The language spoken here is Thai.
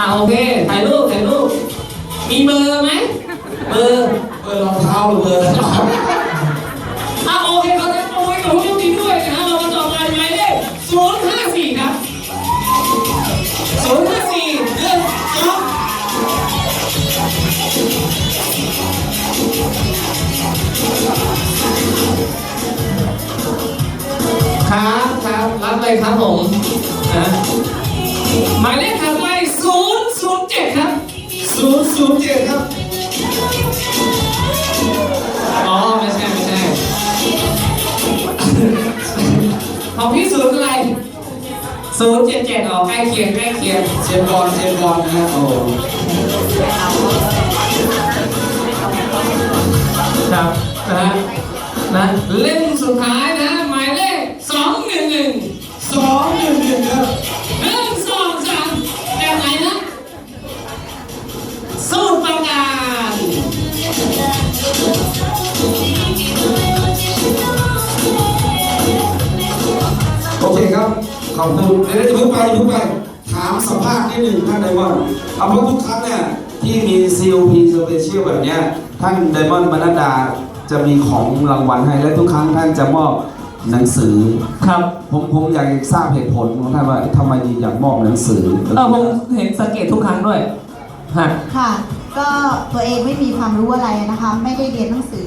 อ่าโอเค ถ่ายรูปถ่ายรูป มีเบอร์ไหม เบอร์ เบอร์รองเท้าหรือเบอร์อะโอเคเขาจะโอ้ยกับผู้โชคดีด้วยนะฮะเรามาต่อกันหมายเลขศูนย์ห้าสี่ครับศูนย์ห้าสี่หนึ่งสองครับครับรับเลยครับผมนะหมายเลขถัดไป ศูนย์ศูนย์เจ็ดครับ อ๋อไม่ใช่ไม่ใช่ของพี่ศูนย์อะไรศูนย์เจ็ดเจ็ดออกใกล้เคียงใกล้เคียงเชนบอลเชนบอลนะฮะโอ้ครับนะฮะนะเล่มสุดท้ายนะ โอเคครับ ขอบคุณเดี๋ยวจะเพิ่งไปเพิ่งไป ถามสัมภาษณ์นิดหนึ่งท่านไดมอนด์เอาเพราะทุกครั้งเนี่ยที่มี COP Special แบบเนี้ยท่านไดมอนด์บรรณดาจะมีของรางวัลให้และทุกครั้งท่านจะมอบหนังสือ ครับผมผมอยากทราบเหตุผลของท่านว่าทำไมอยากมอบหนังสือเออผมเห็นสังเกตทุกครั้งด้วยฮะค่ะ ก็ตัวเองไม่มีความรู้อะไรนะคะ ไม่ได้เรียนหนังสือ